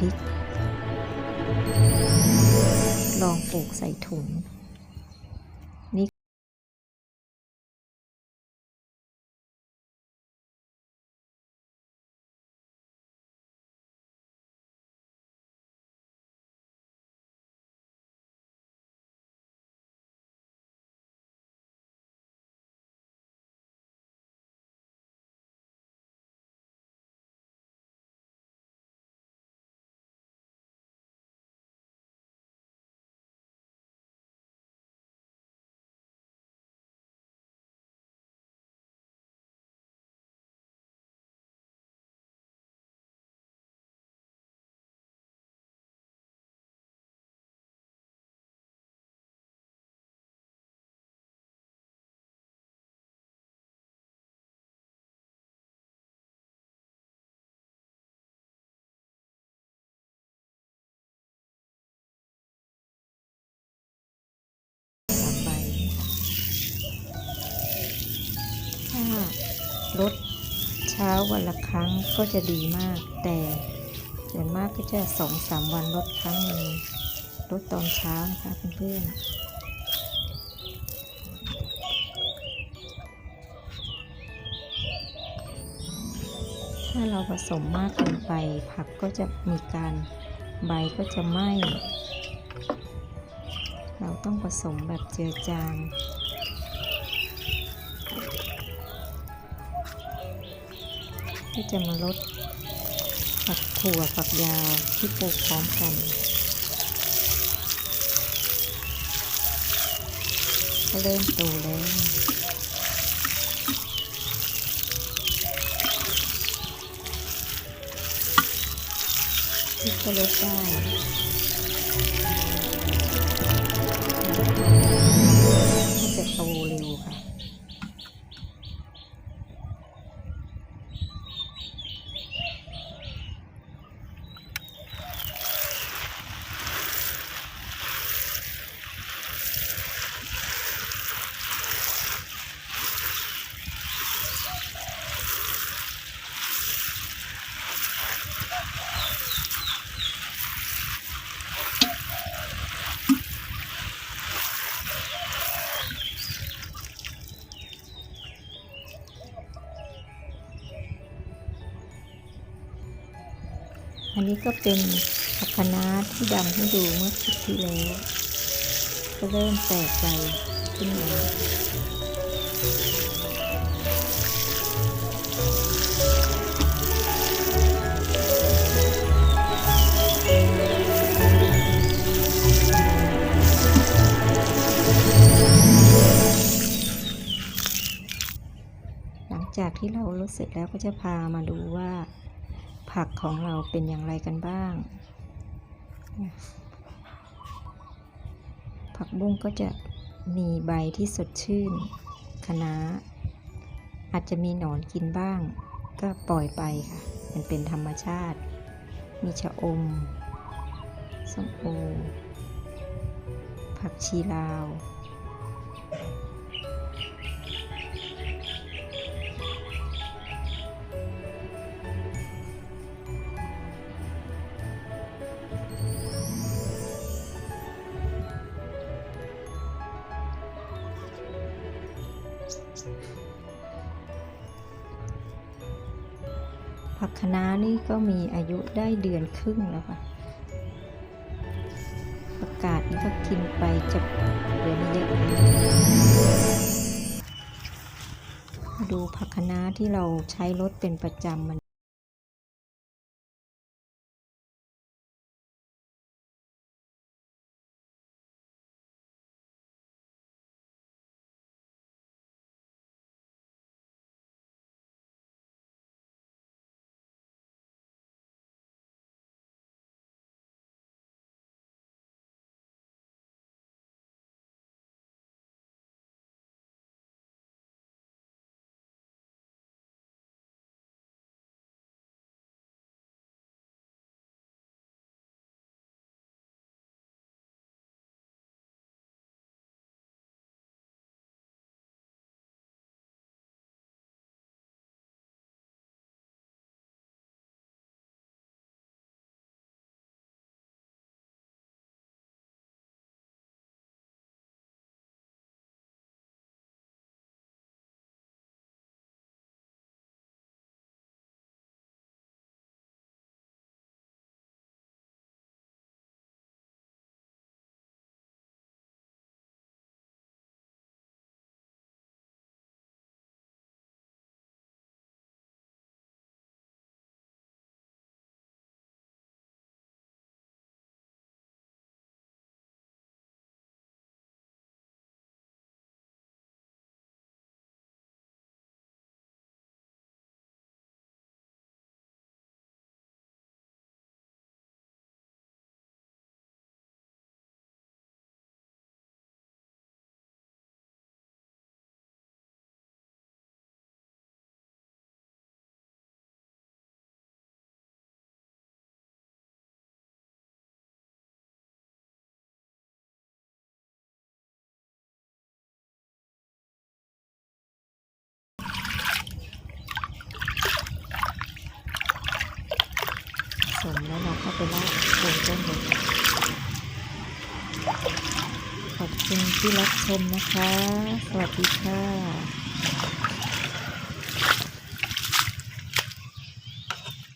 พริก ลองปลูกใส่ถุง ถ้ารดเช้าวันละครั้งก็จะดีมาก แต่ส่วนมากก็จะสองสามวันลดครั้งหนึ่งลดตอนเช้านะคะเพื่อนๆถ้าเราผสมมากเกินไป ผักก็จะมีการใบก็จะไหม้ เราต้องผสมแบบเจือจาง เพื่จะมาลดผักถั่วฝักยาวที่ปลูกพร้อมกันก็เริ่มโตแล้วพริกก็ลดได้ อันนี้ก็เป็นผักคะน้าที่ดำให้ดูเมื่อคลิปที่แล้ว ก็เริ่มแตกใบขึ้นมาหลังจากที่เราลดเสร็จแล้วก็จะพามาดูว่า ผักของเราเป็นอย่างไรกันบ้าง ผักบุ้งก็จะมีใบที่สดชื่นคะน้าอาจจะมีหนอนกินบ้าง ก็ปล่อยไปค่ะ มันเป็นธรรมชาติ มีชะอมส้มโอผักชีลาว ผักคะน้านี่ก็มีอายุได้เดือนครึ่งแล้วค่ะประกาศนี่ก็กินไปจะเหลือไม่เยอะดูผักคะน้าที่เราใช้รดเป็นประจำมัน สมแล้วเราก็ไปลากโคนต้นเลยค่ะขอบคุณที่รับชมนะคะ สวัสดีค่ะ